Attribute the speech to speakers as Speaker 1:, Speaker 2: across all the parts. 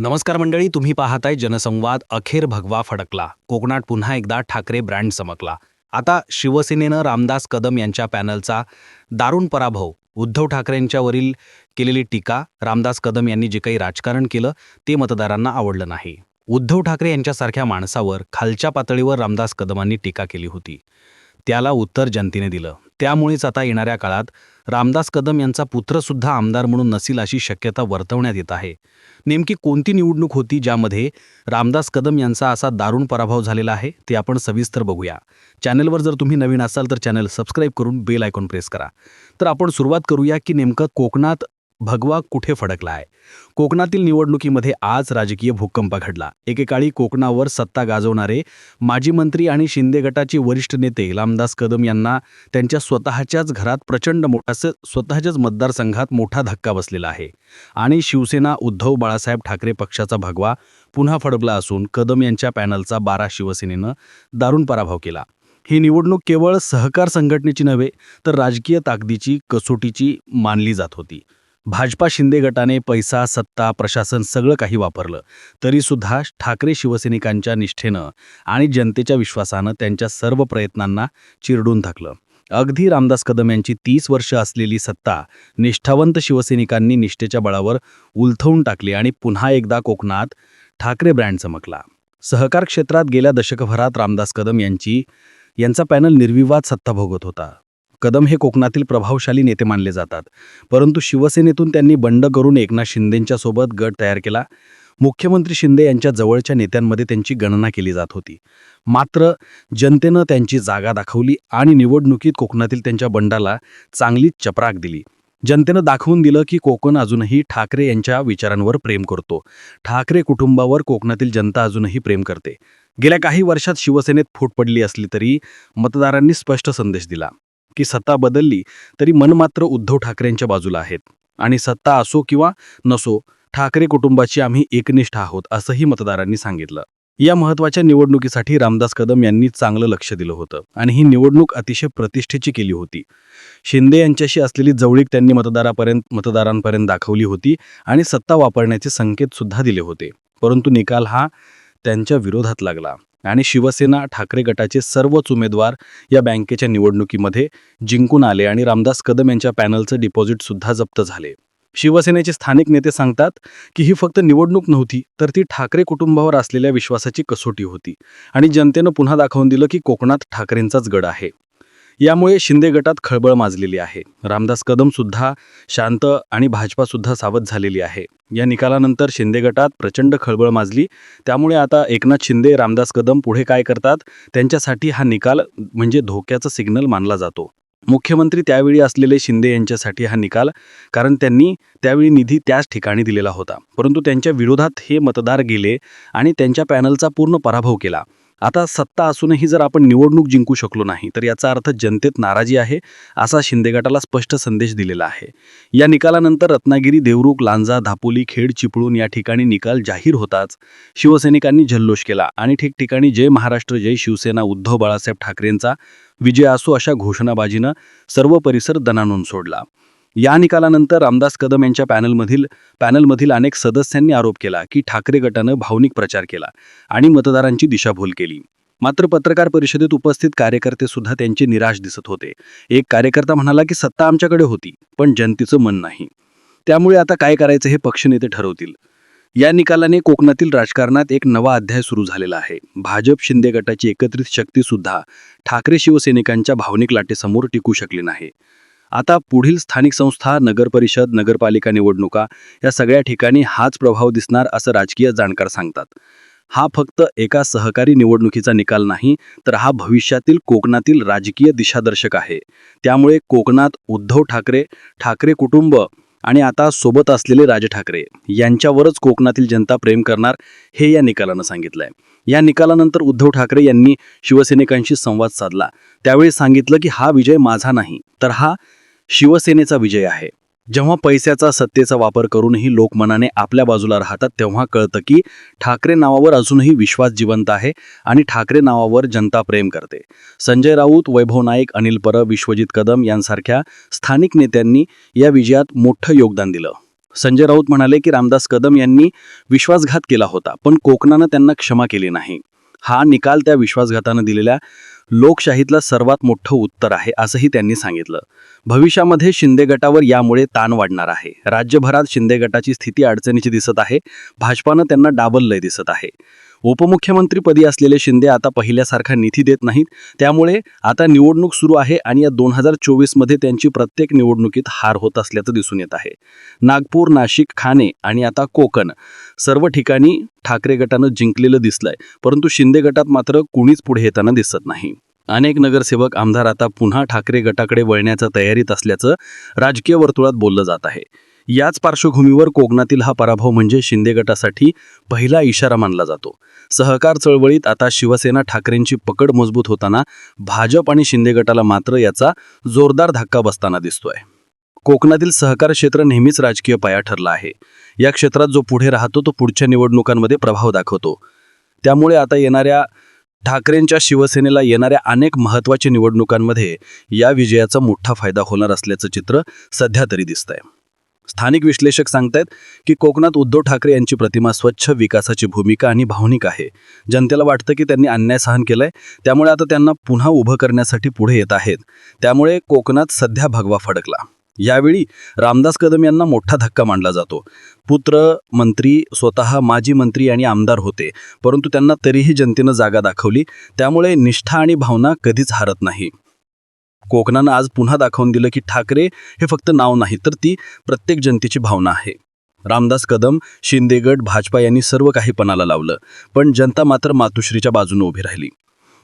Speaker 1: नमस्कार मंडळी तुम्ही पाहताय जनसंवाद. अखेर भगवा फडकला. कोकणात पुन्हा एकदा ठाकरे ब्रँड चमकला. आता शिवसेनेनं रामदास कदम यांच्या पॅनलचा दारुण पराभव. उद्धव ठाकरेंच्यावरील केलेली टीका रामदास कदम यांनी जे काही राजकारण केलं ते मतदारांना आवडलं नाही. उद्धव ठाकरे यांच्यासारख्या माणसावर खालच्या पातळीवर रामदास कदमांनी टीका केली होती. त्याला उत्तर जनतेने दिलं. त्यामुळेच आता येणाऱ्या काळात रामदास कदम यांचा पुत्रसुद्धा आमदार म्हणून नसेल अशी शक्यता वर्तवण्यात येत आहे. नेमकी कोणती निवडणूक होती ज्यामध्ये रामदास कदम यांचा असा दारुण पराभव झालेला आहे ते आपण सविस्तर बघूया. चॅनलवर जर तुम्ही नवीन असाल तर चॅनल सबस्क्राईब करून बेल आयकॉन प्रेस करा. तर आपण सुरुवात करूया की नेमकं कोकणात भगवा कुठे फडकला आहे कोकणातील निवडणुकीमध्ये आज राजकीय भूकंप घडला. एकेकाळी कोकणावर सत्ता गाजवणारे माजी मंत्री आणि शिंदे गटाचे वरिष्ठ नेते रामदास कदम यांना त्यांच्या स्वतःच्याच घरात प्रचंड मोठा असं स्वतःच्याच मतदारसंघात मोठा धक्का बसलेला आहे. आणि शिवसेना उद्धव बाळासाहेब ठाकरे पक्षाचा भगवा पुन्हा फडकला असून कदम यांच्या पॅनलचा बारा शिवसेनेनं दारुण पराभव केला. ही निवडणूक केवळ सहकार संघटनेची नव्हे तर राजकीय ताकदीची कसोटीची मानली जात होती. भाजपा शिंदे गटाने पैसा सत्ता प्रशासन सगळं काही वापरलं. तरीसुद्धा ठाकरे शिवसैनिकांच्या निष्ठेनं आणि जनतेच्या विश्वासानं त्यांच्या सर्व प्रयत्नांना चिरडून टाकलं. अगदी रामदास कदम यांची तीस वर्ष असलेली सत्ता निष्ठावंत शिवसैनिकांनी निष्ठेच्या बळावर उलथवून टाकली आणि पुन्हा एकदा कोकणात ठाकरे ब्रँड चमकला. सहकार क्षेत्रात गेल्या दशकभरात रामदास कदम यांची यांचा पॅनल निर्विवाद सत्ता भोगत होता. कदम हे कोकणातील प्रभावशाली नेते मानले जातात. परंतु शिवसेनेतून त्यांनी बंड करून एकनाथ शिंदेंच्या सोबत गट तयार केला. मुख्यमंत्री शिंदे यांच्या जवळच्या नेत्यांमध्ये त्यांची गणना केली जात होती. मात्र जनतेनं त्यांची जागा दाखवली आणि निवडणुकीत कोकणातील त्यांच्या बंडाला चांगलीच चपराक दिली. जनतेनं दाखवून दिलं की कोकण अजूनही ठाकरे यांच्या विचारांवर प्रेम करतो. ठाकरे कुटुंबावर कोकणातील जनता अजूनही प्रेम करते. गेल्या काही वर्षात शिवसेनेत फूट पडली असली तरी मतदारांनी स्पष्ट संदेश दिला. की सत्ता बदलली तरी मन मात्र उद्धव ठाकरेंच्या बाजूला आहेत. आणि सत्ता असो किंवा नसो ठाकरे कुटुंबाची आम्ही एकनिष्ठ आहोत असंही मतदारांनी सांगितलं. या महत्त्वाच्या निवडणुकीसाठी रामदास कदम यांनी चांगलं लक्ष दिलं होतं आणि ही निवडणूक अतिशय प्रतिष्ठेची केली होती. शिंदे यांच्याशी असलेली जवळीक त्यांनी मतदारापर्यंत मतदारांपर्यंत दाखवली होती आणि सत्ता वापरण्याचे संकेत सुद्धा दिले होते. परंतु निकाल हा त्यांच्या विरोधात लागला. आणि शिवसेना ठाकरे गटाचे सर्वच उमेदवार या बँकेच्या निवडणुकीमध्ये जिंकून आले आणि रामदास कदम यांच्या पॅनलचं डिपॉझिट सुद्धा जप्त झाले. शिवसेनेचे स्थानिक नेते सांगतात की ही फक्त निवडणूक नव्हती तर ती ठाकरे कुटुंबावर असलेल्या विश्वासाची कसोटी होती. आणि जनतेनं पुन्हा दाखवून दिलं की कोकणात ठाकरेंचाच गड आहे. यामुळे शिंदे गटात खळबळ माजलेली आहे. रामदास कदम सुद्धा शांत आणि भाजपा सुद्धा सावध झालेली आहे. या निकालानंतर शिंदे गटात प्रचंड खळबळ माजली. त्यामुळे आता एकनाथ शिंदे रामदास कदम पुढे काय करतात? त्यांच्यासाठी हा निकाल म्हणजे धोक्याचा सिग्नल मानला जातो. मुख्यमंत्री त्यावेळी असलेले शिंदे यांच्यासाठी हा निकाल कारण त्यांनी त्यावेळी निधी त्याच ठिकाणी दिलेला होता. परंतु त्यांच्या विरोधात हे मतदार गेले आणि त्यांच्या पॅनलचा पूर्ण पराभव केला. आता सत्ता असूनही जर आपण निवडणूक जिंकू शकलो नाही तर याचा अर्थ जनतेत नाराजी आहे असा शिंदे गटाला स्पष्ट संदेश दिलेला आहे. या निकालानंतर रत्नागिरी देवरुख लांजा धापोली खेड चिपळूण या ठिकाणी निकाल जाहीर होताच. शिवसैनिकांनी जल्लोष केला आणि ठिकठिकाणी जय महाराष्ट्र जय शिवसेना उद्धव बाळासाहेब ठाकरेंचा विजय असो अशा घोषणाबाजीनं सर्व परिसर दणानून सोडला. या निकालानंतर रामदास कदम यांच्या पॅनलमधील पॅनलमधील अनेक सदस्यांनी आरोप केला की ठाकरे गटानं भावनिक प्रचार केला आणि मतदारांची दिशाभूल केली. मात्र पत्रकार परिषदेत उपस्थित कार्यकर्ते सुद्धा त्यांचे निराश दिसत होते. एक कार्यकर्ता म्हणाला की सत्ता आमच्याकडे होती पण जनतेचं मन नाही. त्यामुळे आता काय करायचं हे पक्षनेते ठरवतील. या निकालाने कोकणातील राजकारणात एक नवा अध्याय सुरू झालेला आहे. भाजप शिंदे गटाची एकत्रित शक्ती सुद्धा ठाकरे शिवसैनिकांच्या भावनिक लाटेसमोर टिकू शकली नाही. आता पुढील स्थानिक संस्था नगरपरिषद नगरपालिका निवडणुका या सगळ्या ठिकाणी हाच प्रभाव दिसणार असं राजकीय जाणकार सांगतात. हा फक्त एका सहकारी निवडणुकीचा निकाल नाही तर हा भविष्यातील कोकणातील राजकीय दिशादर्शक आहे. त्यामुळे कोकणात उद्धव ठाकरे ठाकरे कुटुंब आणि आता सोबत असलेले राज ठाकरे यांच्यावरच कोकणातील जनता प्रेम करणार हे या निकालानं सांगितलंय. या निकालानंतर उद्धव ठाकरे यांनी शिवसैनिकांशी संवाद साधला. त्यावेळी सांगितलं की हा विजय माझा नाही तर हा शिवसेनेचा विजय आहे. जेव्हा पैशाचा सत्तेचा वापर करूनही लोक मनाने आपल्या बाजूला राहतात तेव्हा कळतं की ठाकरे नावावर अजूनही विश्वास जिवंत आहे आणि ठाकरे नावावर जनता प्रेम करते. संजय राऊत वैभव नाईक अनिल परब विश्वजित कदम यांसारख्या स्थानिक नेत्यांनी या विजयात मोठं योगदान दिलं. संजय राऊत म्हणाले की रामदास कदम यांनी विश्वासघात केला होता पण कोकणानं त्यांना क्षमा केली नाही. हा निकाल त्या विश्वासघातानं दिलेल्या लोकशाहीतलं सर्वात मोठं उत्तर आहे असंही त्यांनी सांगितलं. भविष्यामध्ये शिंदे गटावर यामुळे ताण वाढणार आहे. राज्यभरात शिंदे गटाची स्थिती अडचणीची दिसत आहे. भाजपानं त्यांना डाबललंय दिसत आहे. उपमुख्यमंत्रीपदी असलेले शिंदे आता पहिल्यासारखा निधी देत नाहीत. त्यामुळे आता निवडणूक सुरू आहे आणि या दोन हजार चोवीसमध्ये त्यांची प्रत्येक निवडणुकीत हार होत असल्याचं दिसून येत आहे. नागपूर नाशिक खाणे आणि आता कोकण सर्व ठिकाणी ठाकरे गटानं जिंकलेलं दिसलंय. परंतु शिंदे गटात मात्र कुणीच पुढे येताना दिसत नाही. अनेक नगरसेवक आमदार आता पुन्हा ठाकरे गटाकडे वळण्याच्या तयारीत असल्याचं राजकीय वर्तुळात बोललं जात आहे. याच पार्श्वभूमीवर कोकणातील हा पराभव म्हणजे शिंदे गटासाठी पहिला इशारा मानला जातो. सहकार चळवळीत आता शिवसेना ठाकरेंची पकड मजबूत होताना भाजप आणि शिंदे गटाला मात्र याचा जोरदार धक्का बसताना दिसतोय. कोकणातील सहकार क्षेत्र नेहमीच राजकीय पाया ठरला आहे. या क्षेत्रात जो पुढे राहतो तो पुढच्या निवडणुकांमध्ये प्रभाव दाखवतो. त्यामुळे आता येणाऱ्या ठाकरेंच्या शिवसेनेला येणाऱ्या अनेक महत्त्वाच्या निवडणुकांमध्ये या विजयाचा मोठा फायदा होणार असल्याचं चित्र सध्या तरी दिसतंय. स्थानिक विश्लेषक सांगतायत की कोकणात उद्धव ठाकरे यांची प्रतिमा स्वच्छ विकासाची भूमिका आणि भावनिक आहे. जनतेला वाटतं की त्यांनी अन्याय सहन केलाय त्यामुळे आता त्यांना पुन्हा उभं करण्यासाठी पुढे येत आहेत. त्यामुळे कोकणात सध्या भगवा फडकला. यावेळी रामदास कदम यांना मोठा धक्का मानला जातो. पुत्र मंत्री स्वतः माजी मंत्री आणि आमदार होते परंतु त्यांना तरीही जनतेनं जागा दाखवली त्यामुळे निष्ठा आणि भावना कधीच हारत नाही. कोकणानं आज पुन्हा दाखवून दिलं की ठाकरे हे फक्त नाव नाही तर ती प्रत्येक जनतेची भावना आहे. रामदास कदम शिंदेगड भाजपा यांनी सर्व काही पणाला लावलं पण जनता मात्र मातुश्रीच्या बाजूने उभी राहिली.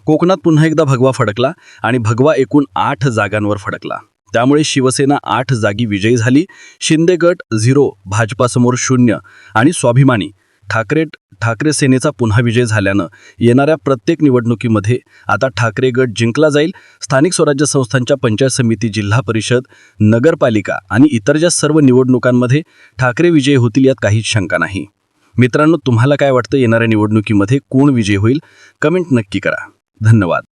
Speaker 1: कोकणात पुन्हा एकदा भगवा फडकला आणि भगवा एकूण आठ जागांवर फडकला. त्यामुळे शिवसेना आठ जागी विजयी झाली शिंदे गट झिरो भाजपासमोर शून्य आणि स्वाभिमानी ठाकरे ठाकरे सेनेचा पुन्हा विजय झाल्यानं येणाऱ्या प्रत्येक निवडणुकीमध्ये आता ठाकरे गट जिंकला जाईल. स्थानिक स्वराज्य संस्थांच्या पंचायत समिती जिल्हा परिषद नगरपालिका आणि इतर ज्या सर्व निवडणुकांमध्ये ठाकरे विजयी होतील यात काहीच शंका नाही. मित्रांनो तुम्हाला काय वाटतं? येणाऱ्या निवडणुकीमध्ये कोण विजय होईल? कमेंट नक्की करा. धन्यवाद.